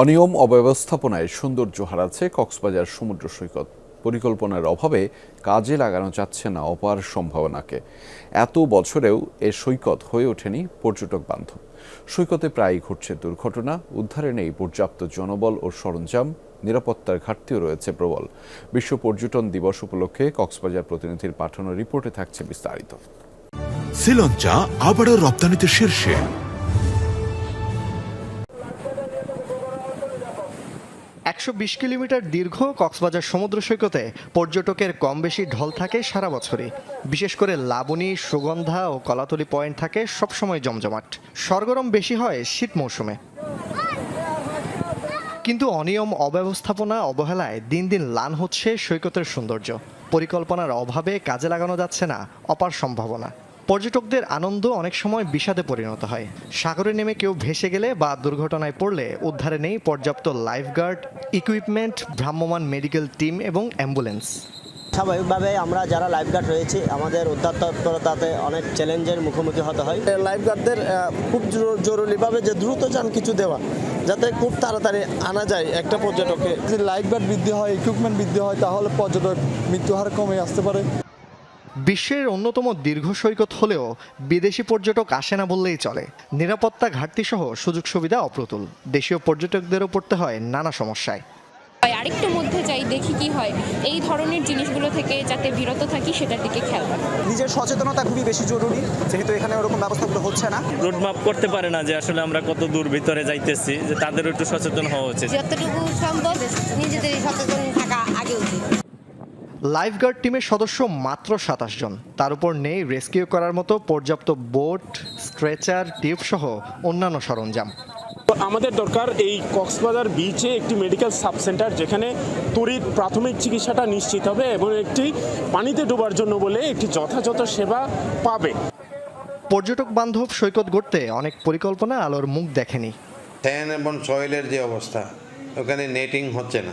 অনিয়ম অব্যবস্থাপনায় সৌন্দর্য হারাচ্ছে কক্সবাজার সমুদ্র সৈকত। পরিকল্পনার অভাবে কাজে লাগানো যাচ্ছে না অপার সম্ভাবনাকে। এত বছরেও এ সৈকত হয়ে ওঠেনি পর্যটক বান্ধব। সৈকতে প্রায়ই ঘটছে দুর্ঘটনা, উদ্ধারে নেই পর্যাপ্ত জনবল ও সরঞ্জাম, নিরাপত্তার ঘাটতিও রয়েছে প্রবল। বিশ্ব পর্যটন দিবস উপলক্ষে কক্সবাজার প্রতিনিধির পাঠানো রিপোর্টে থাকছে বিস্তারিত। শ্রীলঞ্চা আবারও রপ্তানিতে শীর্ষে। একশো বিশ কিলোমিটার দীর্ঘ কক্সবাজার সমুদ্র সৈকতে পর্যটকের কম বেশি ঢল থাকে সারা বছরই। বিশেষ করে লাবণী, সুগন্ধা ও কলাতলি পয়েন্ট থাকে সবসময় জমজমাট। সরগরম বেশি হয় শীত মৌসুমে। কিন্তু অনিয়ম, অব্যবস্থাপনা, অবহেলায় দিন দিন লান হচ্ছে সৈকতের সৌন্দর্য। পরিকল্পনার অভাবে কাজে লাগানো যাচ্ছে না, অপার সম্ভাবনা। পর্যটকদের আনন্দ অনেক সময় বিষাদে পরিণত হয়। সাগরে নেমে কেউ ভেসে গেলে বা দুর্ঘটনায় পড়লে উদ্ধারে নেই পর্যাপ্ত লাইফগার্ড ইকুইপমেন্ট ভ্রাম্যমান মেডিকেল টিম এবং অ্যাম্বুলেন্স স্বাভাবিকভাবে আমরা যারা লাইফগার্ড রয়েছি আমাদের উদ্ধার তৎপরতাতে অনেক চ্যালেঞ্জের মুখোমুখি হতে হয়। লাইফগার্ডদের খুব জরুরিভাবে যে দ্রুত যান কিছু দেওয়া যাতে খুব তাড়াতাড়ি আনা যায় একটা পর্যটকে যদি লাইফগার্ড বৃদ্ধি হয় ইকুইপমেন্ট বৃদ্ধি হয় তাহলে পর্যটক মৃত্যু হার কমে আসতে পারে। বিশ্বের অন্যতম দীর্ঘ সৈকত হলেও বিদেশি পর্যটক আসে না বললেই চলে। নিরাপত্তা ঘাটতি সহ সুযোগ সুবিধা অপ্রতুল। দেশীয় পর্যটকদেরও পড়তে হয় নানা সমস্যায়। হয় আরেকটু মধ্যে যাই দেখি কি হয়। এই ধরনের জিনিসগুলো থেকে যাতে বিরত থাকি সেটার দিকে খেয়াল রাখি। নিজের সচেতনতা খুবই বেশি জরুরি যেহেতু এখানে ওরকম ব্যবস্থাগুলো হচ্ছে না। রোড রোডম্যাপ করতে পারে না যে আসলে আমরা কত দূর ভিতরে যাইতেছি যে তাদেরও একটু সচেতন হওয়া উচিত। যতটুকু সম্ভব নিজেদের সচেতন থাকা লাইফগার্ড টিমের সদস্য মাত্র সাতাশ জন। তার উপর নেই রেস্কিউ করার মতো পর্যাপ্ত বোট স্ট্রেচার টিউব সহ অন্যান্য সরঞ্জাম। আমাদের দরকার এই কক্সবাজার বিচে একটি মেডিকেল সাব সেন্টার যেখানে তড়িৎ প্রাথমিক চিকিৎসাটা নিশ্চিত হবে এবং একটি পানিতে ডোবার জন্য বলে একটি যথাযথ সেবা পাবে। পর্যটক বান্ধব সৈকত গড়তে অনেক পরিকল্পনা আলোর মুখ দেখেনি। এবং সয়েলের যে অবস্থা ওখানে নেটিং হচ্ছে না।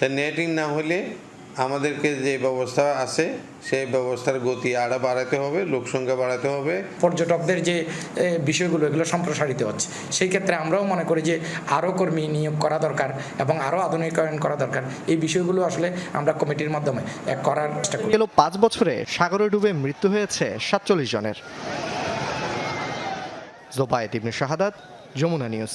তাই নেটিং না হলে আমাদেরকে যে ব্যবস্থা আছে সেই ব্যবস্থার গতি আরও বাড়াতে হবে লোকসংখ্যা বাড়াতে হবে। পর্যটকদের যে বিষয়গুলো এগুলো সম্প্রসারিত হচ্ছে। সেই ক্ষেত্রে আমরাও মনে করি যে আরও কর্মী নিয়োগ করা দরকার এবং আরও আধুনিকায়ন করা দরকার। এই বিষয়গুলো আসলে আমরা কমিটির মাধ্যমে এক করার চেষ্টা করি। গেল পাঁচ বছরে সাগরে ডুবে মৃত্যু হয়েছে সাতচল্লিশ জনের। জোবায়েত ইবনে শাহাদাত যমুনা নিউজ।